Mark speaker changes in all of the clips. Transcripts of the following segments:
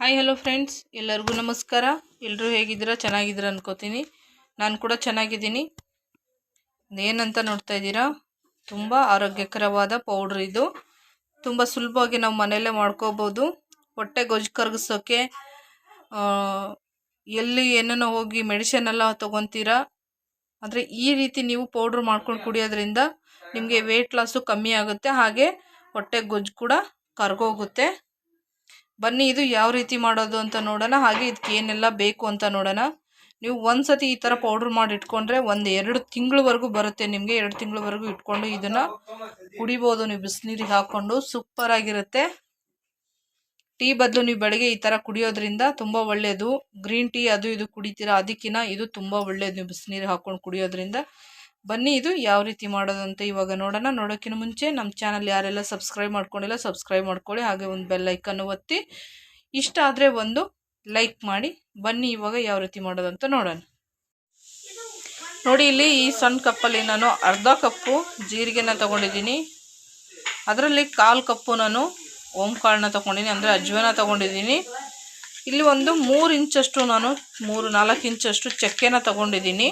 Speaker 1: Hi hello friends ಎಲ್ಲರಿಗೂ ನಮಸ್ಕಾರ. ಎಲ್ಲರೂ ಹೇಗಿದ್ದೀರಾ? ಚೆನ್ನಾಗಿದ್ದೀರಾ ಅನ್ಕೋತೀನಿ. ನಾನು ಕೂಡ ಚೆನ್ನಾಗಿದ್ದೀನಿ. ಏನಂತ ನೋಡ್ತಾ ಇದ್ದೀರಾ? ತುಂಬ ಆರೋಗ್ಯಕರವಾದ ಪೌಡ್ರ್ ಇದು. ತುಂಬ ಸುಲಭವಾಗಿ ನಾವು ಮನೆಯಲ್ಲೇ ಮಾಡ್ಕೋಬೋದು. ಹೊಟ್ಟೆ ಗೊಜ್ಜು ಕರಗಿಸೋಕ್ಕೆ ಎಲ್ಲಿ ಏನೇನೋ ಹೋಗಿ ಮೆಡಿಸಿನ್ ಎಲ್ಲ ತೊಗೊತೀರಾ? ಆದರೆ ಈ ರೀತಿ ನೀವು ಪೌಡ್ರ್ ಮಾಡ್ಕೊಂಡು ಕುಡಿಯೋದ್ರಿಂದ ನಿಮಗೆ ವೆಯ್ಟ್ ಲಾಸು ಕಮ್ಮಿ ಆಗುತ್ತೆ. ಹಾಗೆ ಹೊಟ್ಟೆ ಗೊಜ್ಜು ಕೂಡ ಕರ್ಗೋಗುತ್ತೆ. ಬನ್ನಿ ಇದು ಯಾವ ರೀತಿ ಮಾಡೋದು ಅಂತ ನೋಡೋಣ. ಹಾಗೆ ಇದಕ್ಕೆ ಏನೆಲ್ಲ ಬೇಕು ಅಂತ ನೋಡೋಣ. ನೀವು ಒಂದು ಸತಿ ಈ ಥರ ಪೌಡ್ರ್ ಮಾಡಿ ಇಟ್ಕೊಂಡ್ರೆ ಒಂದು ಎರಡು ತಿಂಗಳವರೆಗೂ ಬರುತ್ತೆ ನಿಮಗೆ. ಎರಡು ತಿಂಗಳವರೆಗೂ ಇಟ್ಕೊಂಡು ಇದನ್ನು ಕುಡಿಬೋದು. ನೀವು ಬಿಸಿನೀರಿಗೆ ಹಾಕ್ಕೊಂಡು ಸೂಪರಾಗಿರುತ್ತೆ ಟೀ ಬದಲು ನೀವು ಬೆಳಗ್ಗೆ ಈ ಥರ ಕುಡಿಯೋದ್ರಿಂದ ತುಂಬ ಒಳ್ಳೆಯದು ಗ್ರೀನ್ ಟೀ ಅದು ಇದು ಕುಡಿತೀರಾ ಅದಕ್ಕಿಂತ ಇದು ತುಂಬ ಒಳ್ಳೆಯದು ನೀವು ಬಿಸಿನೀರಿಗೆ ಹಾಕ್ಕೊಂಡು ಕುಡಿಯೋದ್ರಿಂದ ಬನ್ನಿ, ಇದು ಯಾವ ರೀತಿ ಮಾಡೋದು ಅಂತ ಇವಾಗ ನೋಡೋಣ. ನೋಡೋಕ್ಕಿಂತ ಮುಂಚೆ ನಮ್ಮ ಚಾನಲ್ ಯಾರೆಲ್ಲ ಸಬ್ಸ್ಕ್ರೈಬ್ ಮಾಡ್ಕೊಂಡಿಲ್ಲ ಸಬ್ಸ್ಕ್ರೈಬ್ ಮಾಡ್ಕೊಳ್ಳಿ. ಹಾಗೆ ಒಂದು ಬೆಲ್ ಐಕನ್ನು ಒತ್ತಿ. ಇಷ್ಟ ಆದರೆ ಒಂದು ಲೈಕ್ ಮಾಡಿ. ಬನ್ನಿ, ಇವಾಗ ಯಾವ ರೀತಿ ಮಾಡೋದು ಅಂತ ನೋಡೋಣ. ನೋಡಿ, ಇಲ್ಲಿ ಈ ಸಣ್ಣ ಕಪ್ಪಲ್ಲಿ ನಾನು ಅರ್ಧ ಕಪ್ಪು ಜೀರಿಗೆನ ತಗೊಂಡಿದ್ದೀನಿ. ಅದರಲ್ಲಿ ಕಾಲು ಕಪ್ಪು ನಾನು ಓಂಕಾಳನ್ನ ತೊಗೊಂಡಿದ್ದೀನಿ, ಅಂದರೆ ಅಜ್ವನ ತೊಗೊಂಡಿದ್ದೀನಿ. ಇಲ್ಲಿ ಒಂದು ಮೂರು ಇಂಚಷ್ಟು ನಾನು, ಮೂರು ನಾಲ್ಕು ಇಂಚಷ್ಟು ಚಕ್ಕೆನ ತೊಗೊಂಡಿದ್ದೀನಿ.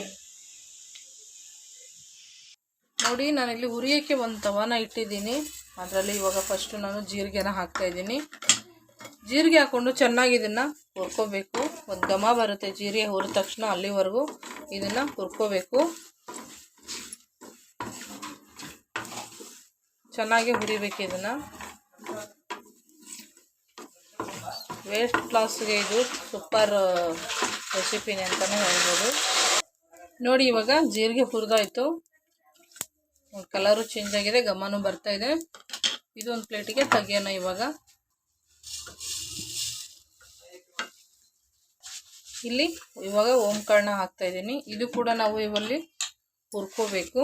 Speaker 1: ನೋಡಿ ನಾನಿಲ್ಲಿ ಹುರಿಯೋಕ್ಕೆ ಒಂದು ತವಾನ ಇಟ್ಟಿದ್ದೀನಿ. ಅದರಲ್ಲಿ ಇವಾಗ ಫಸ್ಟು ನಾನು ಜೀರಿಗೆನ ಹಾಕ್ತಾ ಇದ್ದೀನಿ. ಜೀರಿಗೆ ಹಾಕ್ಕೊಂಡು ಚೆನ್ನಾಗಿ ಇದನ್ನು ಹುರ್ಕೋಬೇಕು. ಒಂದು ಘಮ ಬರುತ್ತೆ ಜೀರಿಗೆ ಹುರಿದ ತಕ್ಷಣ ಅಲ್ಲಿವರೆಗೂ ಇದನ್ನು ಹುರ್ಕೋಬೇಕು. ಚೆನ್ನಾಗಿ ಹುರಿಬೇಕು ಇದನ್ನು. ವೇಸ್ಟ್ ಲಾಸ್ಗೆ ಇದು ಸೂಪರ್ ರೆಸಿಪಿನೇ ಅಂತಲೇ ಹೇಳ್ಬೋದು. ನೋಡಿ, ಇವಾಗ ಜೀರಿಗೆ ಹುರಿದಾಯ್ತು. ಕಲರು ಚೇಂಜ್ ಆಗಿದೆ, ಗಮನೂ ಬರ್ತಾ ಇದೆ. ಇದು ಒಂದು ಪ್ಲೇಟಿಗೆ ತೆಗಿಯೋಣ ಇವಾಗ. ಇಲ್ಲಿ ಇವಾಗ ಓಂಕರ್ಣ ಹಾಕ್ತಾ ಇದ್ದೀನಿ. ಇದು ಕೂಡ ನಾವು ಇವಲ್ಲಿ ಹುರ್ಕೋಬೇಕು.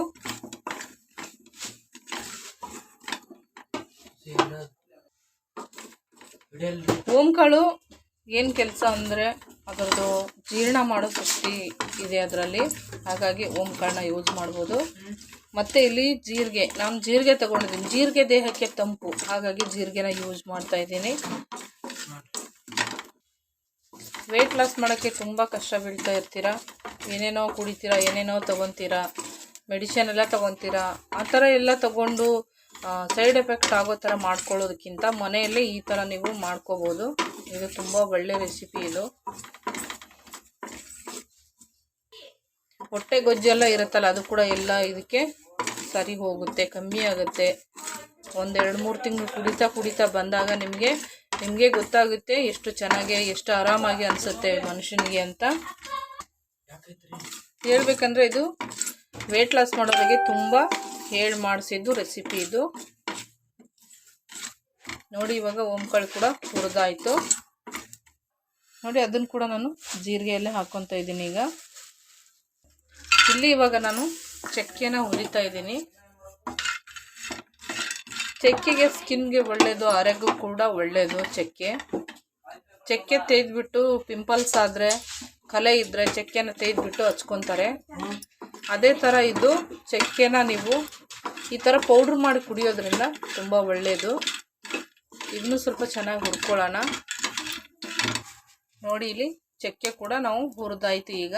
Speaker 1: ಓಂಕಾಳು ಏನು ಕೆಲಸ ಅಂದರೆ ಅದರದ್ದು ಜೀರ್ಣ ಮಾಡೋ ಶಕ್ತಿ ಇದೆ ಅದರಲ್ಲಿ. ಹಾಗಾಗಿ ಓಂಕಾಳನ್ನ ಯೂಸ್ ಮಾಡ್ಬೋದು. ಮತ್ತು ಇಲ್ಲಿ ಜೀರಿಗೆ, ನಾನು ಜೀರಿಗೆ ತಗೊಂಡಿದ್ದೀನಿ. ಜೀರಿಗೆ ದೇಹಕ್ಕೆ ತಂಪು. ಹಾಗಾಗಿ ಜೀರಿಗೆನ ಯೂಸ್ ಮಾಡ್ತಾ ಇದ್ದೀನಿ. ವೆಯ್ಟ್ ಲಾಸ್ ಮಾಡೋಕ್ಕೆ ತುಂಬ ಕಷ್ಟ ಬೀಳ್ತಾ ಇರ್ತೀರಾ? ಏನೇನೋ ಕುಡಿತೀರಾ, ಏನೇನೋ ತೊಗೊತೀರಾ ಮೆಡಿಷನ್ ಎಲ್ಲ ತೊಗೊತೀರಾ? ಆ ಥರ ಎಲ್ಲ ತಗೊಂಡು ಸೈಡ್ ಎಫೆಕ್ಟ್ ಆಗೋ ಥರ ಮಾಡ್ಕೊಳ್ಳೋದಕ್ಕಿಂತ ಮನೆಯಲ್ಲೇ ಈ ಥರ ನೀವು ಮಾಡ್ಕೋಬೋದು. ಇದು ತುಂಬ ಒಳ್ಳೆ ರೆಸಿಪಿ ಇದು. ಹೊಟ್ಟೆ ಗೊಜ್ಜೆಲ್ಲ ಇರುತ್ತಲ್ಲ, ಅದು ಕೂಡ ಎಲ್ಲ ಇದಕ್ಕೆ ಸರಿ ಹೋಗುತ್ತೆ, ಕಮ್ಮಿ ಆಗುತ್ತೆ. ಒಂದೆರಡು ಮೂರು ತಿಂಗಳು ಕುಡಿತಾ ಕುಡಿತಾ ಬಂದಾಗ ನಿಮಗೆ ನಿಮಗೆ ಗೊತ್ತಾಗುತ್ತೆ ಎಷ್ಟು ಚೆನ್ನಾಗಿ, ಎಷ್ಟು ಆರಾಮಾಗಿ ಅನಿಸುತ್ತೆ ಮನುಷ್ಯನಿಗೆ ಅಂತ. ಹೇಳ್ಬೇಕಂದ್ರೆ ಇದು ವೆಯ್ಟ್ ಲಾಸ್ ಮಾಡೋದಕ್ಕೆ ತುಂಬ ಹೇಳಿ ಮಾಡಿಸಿದ್ದು ರೆಸಿಪಿ ಇದು. ನೋಡಿ, ಇವಾಗ ಓಂಕಾಳು ಕೂಡ ಹುರಿದಾಯಿತು. ನೋಡಿ, ಅದನ್ನು ಕೂಡ ನಾನು ಜೀರಿಗೆಯಲ್ಲೇ ಹಾಕ್ಕೊತಾ ಇದ್ದೀನಿ ಈಗ. ಇಲ್ಲಿ ಇವಾಗ ನಾನು ಚಕ್ಕೆನ ಹುರಿತಾ ಇದ್ದೀನಿ. ಚಕ್ಕೆಗೆ ಸ್ಕಿನ್ಗೆ ಒಳ್ಳೆಯದು ಆರೋಗ್ಯ ಕೂಡ ಒಳ್ಳೆಯದು ಚಕ್ಕೆ. ಚಕ್ಕೆ ತೆಗೆದ್ಬಿಟ್ಟು ಪಿಂಪಲ್ಸ್ ಆದರೆ, ಕಲೆ ಇದ್ದರೆ ಚಕ್ಕೆನ ತೆಗೆದ್ಬಿಟ್ಟು ಹಚ್ಕೊತಾರೆ. ಅದೇ ಥರ ಇದು ಚಕ್ಕೆನ ನೀವು ಈ ಥರ ಪೌಡ್ರ್ ಮಾಡಿ ಕುಡಿಯೋದ್ರಿಂದ ತುಂಬ ಒಳ್ಳೆಯದು ಇನ್ನೂ ಸ್ವಲ್ಪ ಚೆನ್ನಾಗಿ ಹುರ್ಕೊಳ್ಳೋಣ. ನೋಡಿ ಇಲ್ಲಿ ಚಕ್ಕೆ ಕೂಡ ನಾವು ಹುರಿದಾಯ್ತು ಈಗ.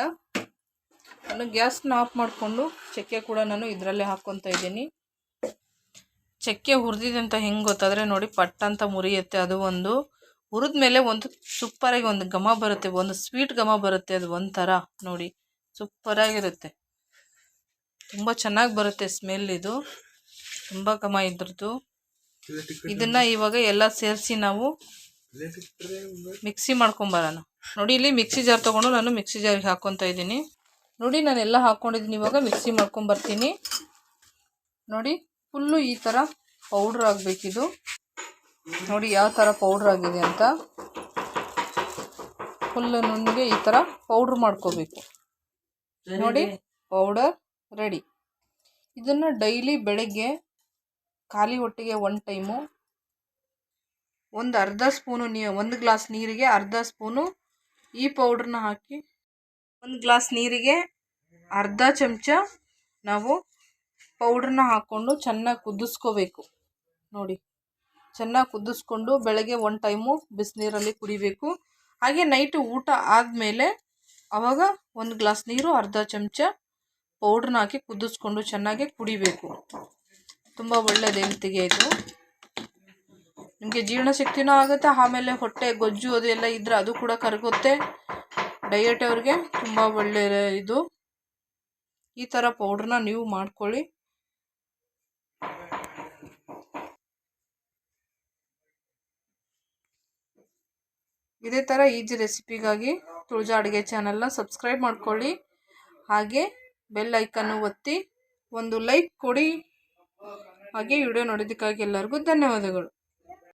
Speaker 1: ನಾನು ಗ್ಯಾಸ್ನ ಆಫ್ ಮಾಡಿಕೊಂಡು ಚಕ್ಕೆ ಕೂಡ ನಾನು ಇದರಲ್ಲೇ ಹಾಕ್ಕೊತಾ ಇದ್ದೀನಿ. ಚಕ್ಕೆ ಹುರಿದಿದೆ ಅಂತ ಹೆಂಗೆ ಗೊತ್ತಾದರೆ ನೋಡಿ ಪಟ್ಟ ಅಂತ ಮುರಿಯುತ್ತೆ ಅದು ಒಂದು. ಹುರಿದ ಮೇಲೆ ಒಂದು ಸೂಪರಾಗಿ ಒಂದು ಘಮ ಬರುತ್ತೆ, ಒಂದು ಸ್ವೀಟ್ ಘಮ ಬರುತ್ತೆ ಅದು ಒಂಥರ, ನೋಡಿ. ಸೂಪರಾಗಿರುತ್ತೆ. ತುಂಬ ಚೆನ್ನಾಗಿ ಬರುತ್ತೆ ಸ್ಮೆಲ್ ಇದು. ತುಂಬ ಘಮ ಇದ್ರದ್ದು. ಇದನ್ನು ಇವಾಗ ಎಲ್ಲ ಸೇರಿಸಿ ನಾವು ಮಿಕ್ಸಿ ಮಾಡ್ಕೊಂಬರೋಣ ನೋಡಿ, ಇಲ್ಲಿ ಮಿಕ್ಸಿ ಜಾರ್ ತೊಗೊಂಡು ನಾನು ಮಿಕ್ಸಿ ಜಾರಿಗೆ ಹಾಕ್ಕೊತಾ ಇದ್ದೀನಿ. ನೋಡಿ, ನಾನೆಲ್ಲ ಹಾಕ್ಕೊಂಡಿದ್ದೀನಿ ಇವಾಗ ಮಿಕ್ಸಿ ಮಾಡ್ಕೊಂಬರ್ತೀನಿ ನೋಡಿ ಫುಲ್ಲು ಈ ಥರ ಪೌಡ್ರ್ ಆಗಬೇಕಿದು. ನೋಡಿ, ಯಾವ ಥರ ಪೌಡ್ರ್ ಆಗಿದೆ ಅಂತ. ಫುಲ್ಲು ನುಣ್ಣಗೆ ಈ ಥರ ಪೌಡ್ರ್ ಮಾಡ್ಕೋಬೇಕು. ನೋಡಿ ಪೌಡರ್ ರೆಡಿ ಇದನ್ನು ಡೈಲಿ ಬೆಳಗ್ಗೆ ಖಾಲಿ ಹೊಟ್ಟೆಗೆ ಒನ್ ಟೈಮು ಒಂದು ಅರ್ಧ ಸ್ಪೂನು ನೀ, ಒಂದು ಗ್ಲಾಸ್ ನೀರಿಗೆ ಅರ್ಧ ಸ್ಪೂನು ಈ ಪೌಡ್ರನ್ನ ಹಾಕಿ ಒಂದು ಗ್ಲಾಸ್ ನೀರಿಗೆ ಅರ್ಧ ಚಮಚ ನಾವು ಪೌಡ್ರನ್ನ ಹಾಕ್ಕೊಂಡು ಚೆನ್ನಾಗಿ ಕುದಿಸ್ಕೋಬೇಕು. ನೋಡಿ, ಚೆನ್ನಾಗಿ ಕುದಿಸ್ಕೊಂಡು ಬೆಳಗ್ಗೆ ಒನ್ ಟೈಮು ಬಿಸಿನೀರಲ್ಲಿ ಕುಡಿಬೇಕು. ಹಾಗೆ ನೈಟು ಊಟ ಆದಮೇಲೆ ಆವಾಗ ಒಂದು ಗ್ಲಾಸ್ ನೀರು, ಅರ್ಧ ಚಮಚ ಪೌಡ್ರನ್ನ ಹಾಕಿ ಕುದಿಸ್ಕೊಂಡು ಚೆನ್ನಾಗಿ ಕುಡಿಬೇಕು. ತುಂಬ ಒಳ್ಳೆಯ ದೇವತೆಗೆ ಇದು. ನಿಮಗೆ ಜೀರ್ಣಶಕ್ತಿನೂ ಆಗುತ್ತೆ, ಆಮೇಲೆ ಹೊಟ್ಟೆ, ಗೊಜ್ಜು ಅದೆಲ್ಲ ಇದ್ದರೆ ಅದು ಕೂಡ ಕರಗುತ್ತೆ. ಡಯಟ್ ಅವ್ರಿಗೆ ತುಂಬ ಒಳ್ಳೆಯ ಇದು. ಈ ಥರ ಪೌಡ್ರನ್ನ ನೀವು ಮಾಡ್ಕೊಳ್ಳಿ. ಇದೇ ಥರ ಈಜಿ ರೆಸಿಪಿಗಾಗಿ ತುಳಜಾ ಅಡುಗೆ ಚಾನಲ್ನ ಸಬ್ಸ್ಕ್ರೈಬ್ ಮಾಡ್ಕೊಳ್ಳಿ. ಹಾಗೆ ಬೆಲ್ ಐಕನ್ನು ಒತ್ತಿ ಒಂದು ಲೈಕ್ ಕೊಡಿ. ಹಾಗೆ ವಿಡಿಯೋ ನೋಡೋದಕ್ಕಾಗಿ ಎಲ್ಲರಿಗೂ ಧನ್ಯವಾದಗಳು.